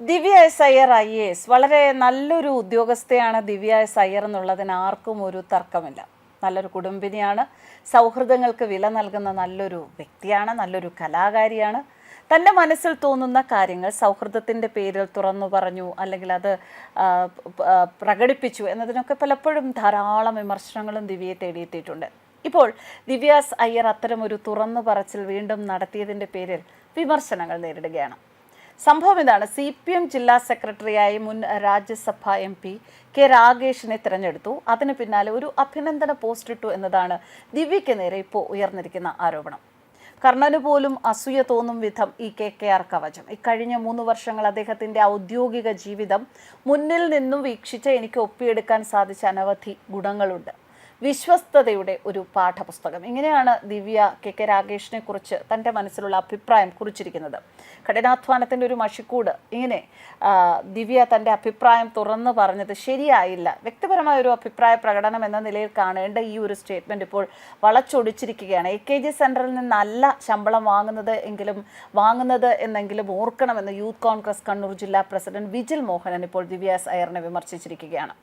Divya S Iyer I A S വളരെ നല്ലൊരു ഉദ്യോഗസ്ഥയാണ് ദിവ്യ S Iyer എന്നുള്ളതിന് ആർക്കും ഒരു തർക്കമില്ല. നല്ലൊരു കുടുംബിനിയാണ്. സൗഹൃദങ്ങൾക്ക് വില നൽകുന്ന നല്ലൊരു വ്യക്തിയാണ് നല്ലൊരു കലാകാരിയാണ്. തന്റെ മനസ്സിൽ തോന്നുന്ന കാര്യങ്ങൾ സൗഹൃദത്തിന്റെ പേരിൽ തുറന്നു പറഞ്ഞു അല്ലെങ്കിൽ അത് പ്രകടിപ്പിച്ചു എന്നതിനൊക്കെ പലപ്പോഴും ധാരാളം വിമർശനങ്ങളും ദിവ്യയെ തേടിയെത്തിയിട്ടുണ്ട്. ഇപ്പോൾ ദിവ്യാസ് അയ്യർ അത്തരമൊരു തുറന്നു പറച്ചിൽ വീണ്ടും നടത്തിയതിന്റെ പേരിൽ വിമർശനങ്ങൾ നേരിടുകയാണ്. സംഭവം ഇതാണ്. സി പി എം ജില്ലാ സെക്രട്ടറിയായി മുൻ രാജ്യസഭ എം പി കെ രാഗേഷിനെ തിരഞ്ഞെടുത്തു. അതിന് പിന്നാലെ ഒരു അഭിനന്ദന പോസ്റ്റ് ഇട്ടു എന്നതാണ് ദിവ്യയ്ക്ക് നേരെ ഇപ്പോൾ ഉയർന്നിരിക്കുന്ന ആരോപണം. കർണന് പോലും അസൂയ തോന്നും വിധം ഈ കെ കെ ആർ കവചം. ഇക്കഴിഞ്ഞ മൂന്ന് വർഷങ്ങൾ അദ്ദേഹത്തിന്റെ ഔദ്യോഗിക ജീവിതം മുന്നിൽ നിന്നും വീക്ഷിച്ച് എനിക്ക് ഒപ്പിയെടുക്കാൻ സാധിച്ച അനവധി ഗുണങ്ങളുണ്ട്. വിശ്വസ്തതയുടെ ഒരു പാഠപുസ്തകം. ഇങ്ങനെയാണ് ദിവ്യ കെ കെ രാഗേഷിനെ കുറിച്ച് തന്റെ മനസ്സിലുള്ള അഭിപ്രായം കുറിച്ചിരിക്കുന്നത്. കഠിനാധ്വാനത്തിന്റെ ഒരു മഷിക്കൂട്. ഇങ്ങനെ ദിവ്യ തന്റെ അഭിപ്രായം തുറന്നു പറഞ്ഞത് ശരിയായില്ല. വ്യക്തിപരമായ ഒരു അഭിപ്രായ പ്രകടനം എന്ന നിലയിൽ കാണേണ്ട ഈ ഒരു സ്റ്റേറ്റ്മെന്റ് ഇപ്പോൾ വളച്ചൊടിച്ചിരിക്കുകയാണ്. എ കെ ജി സെന്ററിൽ നിന്നല്ല ശമ്പളം വാങ്ങുന്നത് എങ്കിലും വാങ്ങുന്നത് എന്നെങ്കിലും ഓർക്കണമെന്ന് യൂത്ത് കോൺഗ്രസ് കണ്ണൂർ ജില്ലാ പ്രസിഡന്റ് വിജിൽ മോഹനൻ ഇപ്പോൾ ദിവ്യ സയറിനെ വിമർശിച്ചിരിക്കുകയാണ്.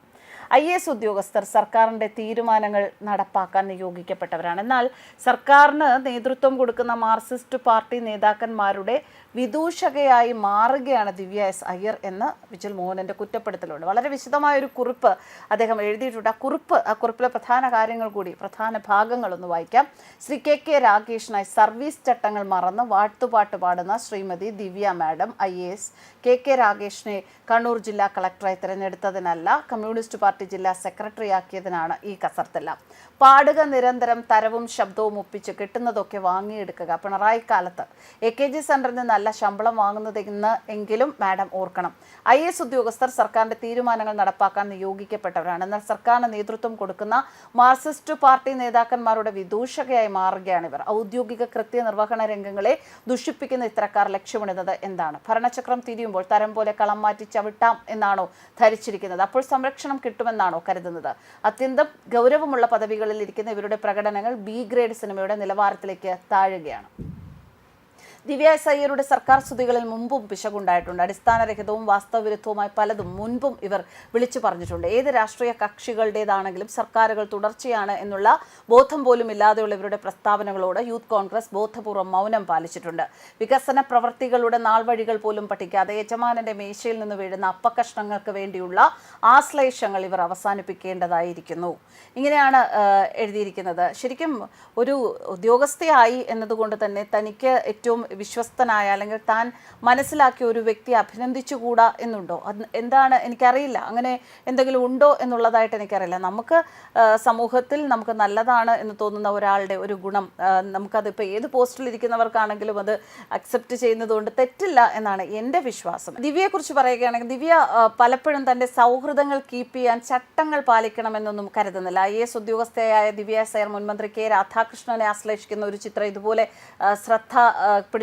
ഐ എസ് ഉദ്യോഗസ്ഥർ സർക്കാരിന്റെ തീരുമാനങ്ങൾ നടപ്പാക്കാൻ നിയോഗിക്കപ്പെട്ടവരാണ്. എന്നാൽ സർക്കാരിന് നേതൃത്വം കൊടുക്കുന്ന മാർക്സിസ്റ്റ് പാർട്ടി നേതാക്കന്മാരുടെ വിദൂഷകയായി മാറുകയാണ് ദിവ്യ എസ് അയ്യർ എന്ന് വിജിൽ മോഹനന്റെ കുറ്റപ്പെടുത്തലുണ്ട്. വളരെ വിശദമായ ഒരു കുറിപ്പ് അദ്ദേഹം എഴുതിയിട്ടുണ്ട്. ആ കുറിപ്പ് ആ കുറിപ്പിലെ പ്രധാന കാര്യങ്ങൾ കൂടി പ്രധാന ഭാഗങ്ങളൊന്ന് വായിക്കാം. ശ്രീ കെ കെ രാകേഷിനായി സർവീസ് ചട്ടങ്ങൾ മറന്ന് വാഴ്ത്തുപാട്ട് പാടുന്ന Shrimati Divya madam I S K K രാകേഷിനെ Kannur ജില്ലാ കളക്ടറായി തിരഞ്ഞെടുത്തതിനല്ല കമ്മ്യൂണിസ്റ്റ് പാർട്ടി ജില്ലാ സെക്രട്ടറിയാക്കിയതിനാണ് ഈ കസർത്തെല്ലാം. പാടുക നിരന്തരം തരവും ശബ്ദവും ഒപ്പിച്ച് കിട്ടുന്നതൊക്കെ വാങ്ങിയെടുക്കുക. പിണറായി കാലത്ത് എ കെ ജി സെന്ററിൽ നിന്ന് നല്ല ശമ്പളം വാങ്ങുന്നതെന്ന് എങ്കിലും മാഡം ഓർക്കണം. ഐ എസ് ഉദ്യോഗസ്ഥർ സർക്കാരിന്റെ തീരുമാനങ്ങൾ നടപ്പാക്കാൻ നിയോഗിക്കപ്പെട്ടവരാണ്. എന്നാൽ സർക്കാരിന് നേതൃത്വം കൊടുക്കുന്ന മാർക്സിസ്റ്റ് പാർട്ടി നേതാക്കന്മാരുടെ വിദൂഷകയായി മാറുകയാണ് ഇവർ. ഔദ്യോഗിക കൃത്യനിർവഹണ രംഗങ്ങളെ ദുഷിപ്പിക്കുന്ന ഇത്തരക്കാർ ലക്ഷ്യമിടുന്നത് എന്താണ്? ഭരണചക്രം തിരിയുമ്പോൾ തരം പോലെ കളം മാറ്റി ചവിട്ടാം എന്നാണോ ധരിച്ചിരിക്കുന്നത്? അപ്പോൾ സംരക്ഷണം കിട്ടുമെന്നാണോ കരുതുന്നത്? അത്യന്തം ഗൗരവമുള്ള പദവികളിൽ ഇരിക്കുന്ന ഇവരുടെ പ്രകടനങ്ങൾ ബി ഗ്രേഡ് സിനിമയുടെ നിലവാരത്തിലേക്ക് താഴുകയാണ്. ദിവ്യ അയ്യരുടെ സർക്കാർ സ്തുതികളിൽ മുമ്പും പിശകുണ്ടായിട്ടുണ്ട്. അടിസ്ഥാനരഹിതവും വാസ്തവവിരുദ്ധവുമായ പലതും മുൻപും ഇവർ വിളിച്ചു പറഞ്ഞിട്ടുണ്ട്. ഏത് രാഷ്ട്രീയ കക്ഷികളുടേതാണെങ്കിലും സർക്കാരുകൾ തുടർച്ചയാണ് എന്നുള്ള ബോധം പോലും ഇല്ലാതെയുള്ള ഇവരുടെ പ്രസ്താവനകളോട് യൂത്ത് കോൺഗ്രസ് ബോധപൂർവം മൗനം പാലിച്ചിട്ടുണ്ട്. വികസന പ്രവർത്തികളുടെ നാൾവഴികൾ പോലും പഠിക്കാതെ യജമാനന്റെ മേശയിൽ നിന്ന് വീഴുന്ന അപ്പകഷ്ണങ്ങൾക്ക് വേണ്ടിയുള്ള ആശ്ലേഷങ്ങൾ ഇവർ അവസാനിപ്പിക്കേണ്ടതായിരിക്കുന്നു. ഇങ്ങനെയാണ് എഴുതിയിരിക്കുന്നത്. ശരിക്കും ഒരു ഉദ്യോഗസ്ഥയായി എന്നതുകൊണ്ട് തന്നെ തനിക്ക് ഏറ്റവും വിശ്വസ്തനായ അല്ലെങ്കിൽ താൻ മനസ്സിലാക്കിയ ഒരു വ്യക്തി അഭിനന്ദിച്ചുകൂടാ എന്നുണ്ടോ? അത് എന്താണ്? എനിക്കറിയില്ല. അങ്ങനെ എന്തെങ്കിലും ഉണ്ടോ എന്നുള്ളതായിട്ട് എനിക്കറിയില്ല. നമുക്ക് സമൂഹത്തിൽ നമുക്ക് നല്ലതാണ് എന്ന് തോന്നുന്ന ഒരാളുടെ ഒരു ഗുണം നമുക്കതിപ്പോൾ ഏത് പോസ്റ്റിൽ ഇരിക്കുന്നവർക്കാണെങ്കിലും അത് അക്സെപ്റ്റ് ചെയ്യുന്നതുകൊണ്ട് തെറ്റില്ല എന്നാണ് എന്റെ വിശ്വാസം. ദിവ്യയെക്കുറിച്ച് പറയുകയാണെങ്കിൽ ദിവ്യ പലപ്പോഴും തന്റെ സൗഹൃദങ്ങൾ കീപ്പ് ചെയ്യാൻ ചട്ടങ്ങൾ പാലിക്കണമെന്നൊന്നും കരുതുന്നില്ല. ഐ എസ് ഉദ്യോഗസ്ഥയായ ദിവ്യ സയർ മുൻമന്ത്രി കെ രാധാകൃഷ്ണനെ ആശ്ലേഷിക്കുന്ന ഒരു ചിത്രം ഇതുപോലെ ശ്രദ്ധ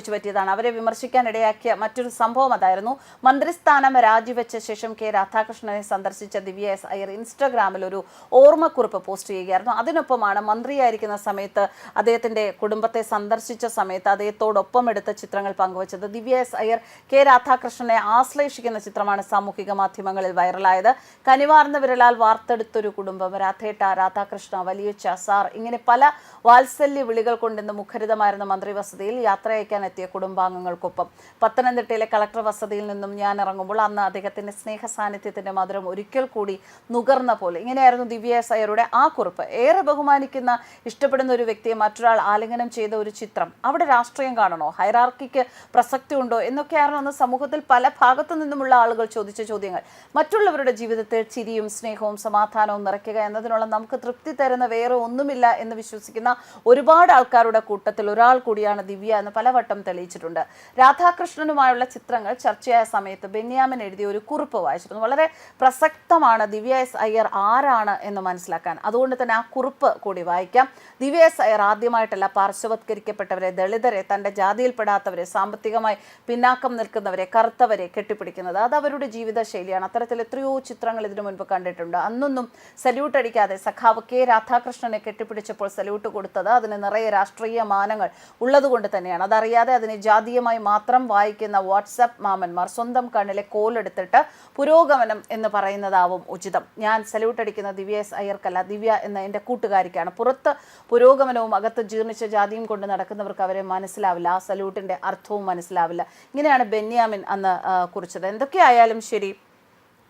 പിടിച്ചു പറ്റിയതാണ്. അവരെ വിമർശിക്കാൻ ഇടയാക്കിയ മറ്റൊരു സംഭവം അതായിരുന്നു. മന്ത്രിസ്ഥാനം രാജിവെച്ച ശേഷം കെ രാധാകൃഷ്ണനെ സന്ദർശിച്ച ദിവ്യ എസ് അയ്യർ ഇൻസ്റ്റഗ്രാമിൽ ഒരു ഓർമ്മക്കുറിപ്പ് പോസ്റ്റ് ചെയ്യുകയായിരുന്നു. അതിനൊപ്പമാണ് മന്ത്രിയായിരിക്കുന്ന സമയത്ത് അദ്ദേഹത്തിന്റെ കുടുംബത്തെ സന്ദർശിച്ച സമയത്ത് അദ്ദേഹത്തോടൊപ്പം എടുത്ത ചിത്രങ്ങൾ പങ്കുവച്ചത്. ദിവ്യ എസ് അയ്യർ കെ രാധാകൃഷ്ണനെ ആശ്ലേഷിക്കുന്ന ചിത്രമാണ് സാമൂഹിക മാധ്യമങ്ങളിൽ വൈറലായത്. കനിവാർന്ന വിരലാൽ വാർത്തെടുത്തൊരു കുടുംബം രാധേട്ട രാധാകൃഷ്ണ വലിയ സാർ ഇങ്ങനെ പല വാത്സല്യ വിളികൾ കൊണ്ടിന്ന് മുഖരിതമായിരുന്ന മന്ത്രി വസതിയിൽ യാത്രയക്കാൻ എത്തിയ കുടുംബാംഗങ്ങൾക്കൊപ്പം. പത്തനംതിട്ടയിലെ കളക്ടർ വസതിയിൽ നിന്നും ഞാൻ ഇറങ്ങുമ്പോൾ അന്ന് അദ്ദേഹത്തിന്റെ സ്നേഹ സാന്നിധ്യത്തിന്റെ മധുരം ഒരിക്കൽ കൂടി നുകർന്ന പോലെ. ഇങ്ങനെയായിരുന്നു ദിവ്യ എസ് ആ കുറിപ്പ്. ഏറെ ബഹുമാനിക്കുന്ന ഇഷ്ടപ്പെടുന്ന ഒരു വ്യക്തിയെ മറ്റൊരാൾ ആലിംഗനം ചെയ്ത ഒരു ചിത്രം. അവിടെ രാഷ്ട്രീയം കാണണോ? ഹൈറാർക്കിക്ക് പ്രസക്തി ഉണ്ടോ? എന്നൊക്കെയായിരുന്നു അന്ന് സമൂഹത്തിൽ പല ഭാഗത്തു നിന്നുമുള്ള ആളുകൾ ചോദിച്ച ചോദ്യങ്ങൾ. മറ്റുള്ളവരുടെ ജീവിതത്തിൽ ചിരിയും സ്നേഹവും സമാധാനവും നിറയ്ക്കുക എന്നതിനുള്ള നമുക്ക് തൃപ്തി തരുന്ന വേറെ ഒന്നുമില്ല എന്ന് വിശ്വസിക്കുന്ന ഒരുപാട് ആൾക്കാരുടെ കൂട്ടത്തിൽ ഒരാൾ കൂടിയാണ് ദിവ്യ എന്ന് പലവട്ടം തെളിയിച്ചിട്ടുണ്ട്. രാധാകൃഷ്ണനുമായുള്ള ചിത്രങ്ങൾ ചർച്ചയായ സമയത്ത് ബെന്യാമിൻ എഴുതിയ ഒരു കുറിപ്പ് വായിച്ചിരുന്നു. വളരെ പ്രസക്തമാണ് ദിവ്യ എസ് അയ്യർ ആരാണ് എന്ന് മനസ്സിലാക്കാൻ. അതുകൊണ്ട് തന്നെ ആ കുറിപ്പ് കൂടി വായിക്കാം. ദിവ്യ എസ് അയ്യർ ആദ്യമായിട്ടല്ല പാർശ്വവത്കരിക്കപ്പെട്ടവരെ ദളിതരെ തന്റെ ജാതിയിൽപ്പെടാത്തവരെ സാമ്പത്തികമായി പിന്നാക്കം നിൽക്കുന്നവരെ കറുത്തവരെ കെട്ടിപ്പിടിക്കുന്നത്. അത് അവരുടെ ജീവിത ശൈലിയാണ് അത്തരത്തിൽ എത്രയോ ചിത്രങ്ങൾ ഇതിനു മുൻപ് കണ്ടിട്ടുണ്ട്. അന്നൊന്നും സല്യൂട്ട് അടിക്കാതെ സഖാവ് കെ രാധാകൃഷ്ണനെ കെട്ടിപ്പിടിച്ചപ്പോൾ സല്യൂട്ട് കൊടുത്തത് അതിന് നിറയെ രാഷ്ട്രീയ മാനങ്ങൾ ഉള്ളതുകൊണ്ട് തന്നെയാണ്. അതറിയാതെ ചിന്തിക്കാതെ അതിനെ ജാതീയമായി മാത്രം വായിക്കുന്ന വാട്സപ്പ് മാമന്മാർ സ്വന്തം കണ്ണിലെ കോലെടുത്തിട്ട് പുരോഗമനം എന്ന് പറയുന്നതാവും ഉചിതം. ഞാൻ സല്യൂട്ട് അടിക്കുന്ന ദിവ്യ എസ് അയ്യർക്കല്ല ദിവ്യ എന്ന എന്റെ കൂട്ടുകാരിക്കാണ്. പുറത്ത് പുരോഗമനവും അകത്ത് ജീർണിച്ച ജാതിയും കൊണ്ട് നടക്കുന്നവർക്ക് അവരെ മനസ്സിലാവില്ല. ആ സല്യൂട്ടിന്റെ അർത്ഥവും മനസ്സിലാവില്ല. ഇങ്ങനെയാണ് ബെന്യാമിൻ അന്ന് കുറിച്ചത്. എന്തൊക്കെയായാലും ശരി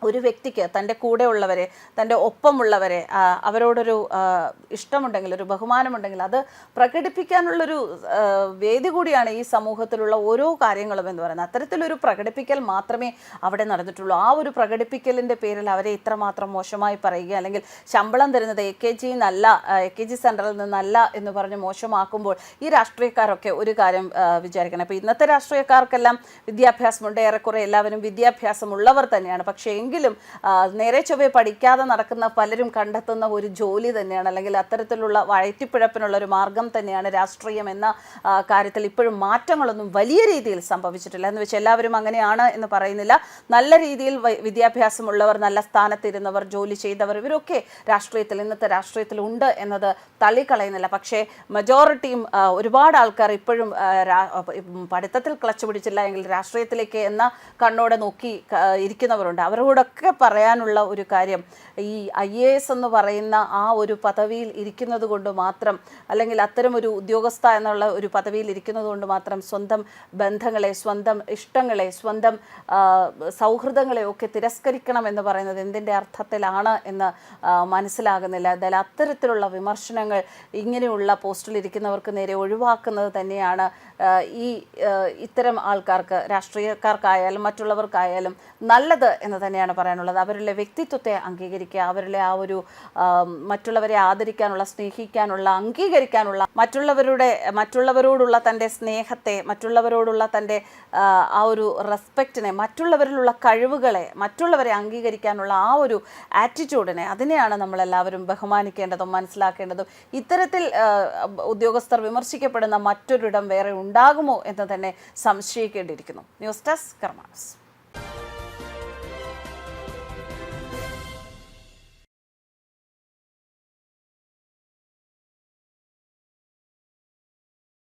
ഒരു വ്യക്തിക്ക് തന്റെ കൂടെയുള്ളവരെ തന്റെ ഒപ്പമുള്ളവരെ അവരോടൊരു ഇഷ്ടമുണ്ടെങ്കിൽ ഒരു ബഹുമാനമുണ്ടെങ്കിൽ അത് പ്രകടിപ്പിക്കാനുള്ളൊരു വേദി കൂടിയാണ് ഈ സമൂഹത്തിലുള്ള ഓരോ കാര്യങ്ങളും എന്ന് പറയുന്നത്. അത്തരത്തിലൊരു പ്രകടിപ്പിക്കൽ മാത്രമേ അവിടെ നടന്നിട്ടുള്ളൂ. ആ ഒരു പ്രകടിപ്പിക്കലിന്റെ പേരിൽ അവരെ ഇത്രമാത്രം മോശമായി പറയുക അല്ലെങ്കിൽ ശമ്പളം തരുന്നത് എ കെ ജി നല്ല എ കെ ജി സെന്ററിൽ നിന്നല്ല എന്ന് പറഞ്ഞ് മോശമാക്കുമ്പോൾ ഈ രാഷ്ട്രീയക്കാരൊക്കെ ഒരു കാര്യം വിചാരിക്കണം. അപ്പോൾ ഇന്നത്തെ രാഷ്ട്രീയക്കാർക്കെല്ലാം വിദ്യാഭ്യാസമുണ്ട്. ഏറെക്കുറെ എല്ലാവരും വിദ്യാഭ്യാസമുള്ളവർ തന്നെയാണ്. പക്ഷേ എങ്കിലും നേരെ ചൊവ്വെ പഠിക്കാതെ നടക്കുന്ന പലരും കണ്ടെത്തുന്ന ഒരു ജോലി തന്നെയാണ് അല്ലെങ്കിൽ അത്തരത്തിലുള്ള വഴറ്റിപ്പിഴപ്പിനുള്ള ഒരു മാർഗം തന്നെയാണ് രാഷ്ട്രീയം എന്ന കാര്യത്തിൽ ഇപ്പോഴും മാറ്റങ്ങളൊന്നും വലിയ രീതിയിൽ സംഭവിച്ചിട്ടില്ല. എന്ന് വെച്ചാൽ എല്ലാവരും അങ്ങനെയാണ് എന്ന് പറയുന്നില്ല. നല്ല രീതിയിൽ വിദ്യാഭ്യാസമുള്ളവർ നല്ല സ്ഥാനത്തിരുന്നവർ ജോലി ചെയ്തവർ ഇവരൊക്കെ രാഷ്ട്രീയത്തിൽ ഇന്നത്തെ രാഷ്ട്രീയത്തിൽ ഉണ്ട് എന്നത് തള്ളിക്കളയുന്നില്ല. പക്ഷേ മെജോറിറ്റിയും ഒരുപാട് ആൾക്കാർ ഇപ്പോഴും പഠിത്തത്തിൽ ക്ലച്ച് പിടിച്ചില്ല എങ്കിൽ രാഷ്ട്രീയത്തിലേക്ക് എന്ന കണ്ണോടെ നോക്കി ഇരിക്കുന്നവരുണ്ട്. ഇരിക്കുന്നവരുണ്ട് അവരോടൊക്കെ പറയാനുള്ള ഒരു കാര്യം ഈ ഐ എ എസ് എന്ന് പറയുന്ന ആ ഒരു പദവിയിൽ ഇരിക്കുന്നത് കൊണ്ട് മാത്രം അല്ലെങ്കിൽ അത്തരം ഒരു ഉദ്യോഗസ്ഥ എന്നുള്ള ഒരു പദവിയിൽ ഇരിക്കുന്നത് കൊണ്ട് മാത്രം സ്വന്തം ബന്ധങ്ങളെ സ്വന്തം ഇഷ്ടങ്ങളെ സ്വന്തം സൗഹൃദങ്ങളെ ഒക്കെ തിരസ്കരിക്കണം എന്ന് പറയുന്നത് എന്തിന്റെ അർത്ഥത്തിലാണ് എന്ന് മനസ്സിലാകുന്നില്ല. അതായത് അത്തരത്തിലുള്ള വിമർശനങ്ങൾ ഇങ്ങനെയുള്ള പോസ്റ്റിൽ ഇരിക്കുന്നവർക്ക് നേരെ ഒഴിവാക്കുന്നത് തന്നെയാണ് ഈ ഇത്തരം ആൾക്കാർക്ക് രാഷ്ട്രീയക്കാർക്കായാലും മറ്റുള്ളവർക്കായാലും നല്ലത് എന്ന് തന്നെയാണ് പറയാനുള്ളത്. അവരുടെ വ്യക്തിത്വത്തെ അംഗീകരിക്കുക അവരുടെ ആ ഒരു മറ്റുള്ളവരെ ആദരിക്കാനുള്ള സ്നേഹിക്കാനുള്ള അംഗീകരിക്കാനുള്ള മറ്റുള്ളവരുടെ മറ്റുള്ളവരോടുള്ള തന്റെ സ്നേഹത്തെ മറ്റുള്ളവരോടുള്ള തന്റെ ആ, ഒരു റെസ്പെക്റ്റിനെ മറ്റുള്ളവരിലുള്ള കഴിവുകളെ മറ്റുള്ളവരെ അംഗീകരിക്കാനുള്ള ആ ഒരു ആറ്റിറ്റ്യൂഡിനെ അതിനെയാണ് നമ്മളെല്ലാവരും ബഹുമാനിക്കേണ്ടതും മനസ്സിലാക്കേണ്ടതും. ഇത്തരത്തിൽ ഉദ്യോഗസ്ഥർ വിമർശിക്കപ്പെടുന്ന മറ്റൊരിടം വേറെ ഉണ്ടാകുമോ എന്ന് തന്നെ സംശയിക്കേണ്ടിയിരിക്കുന്നു. News desk karmas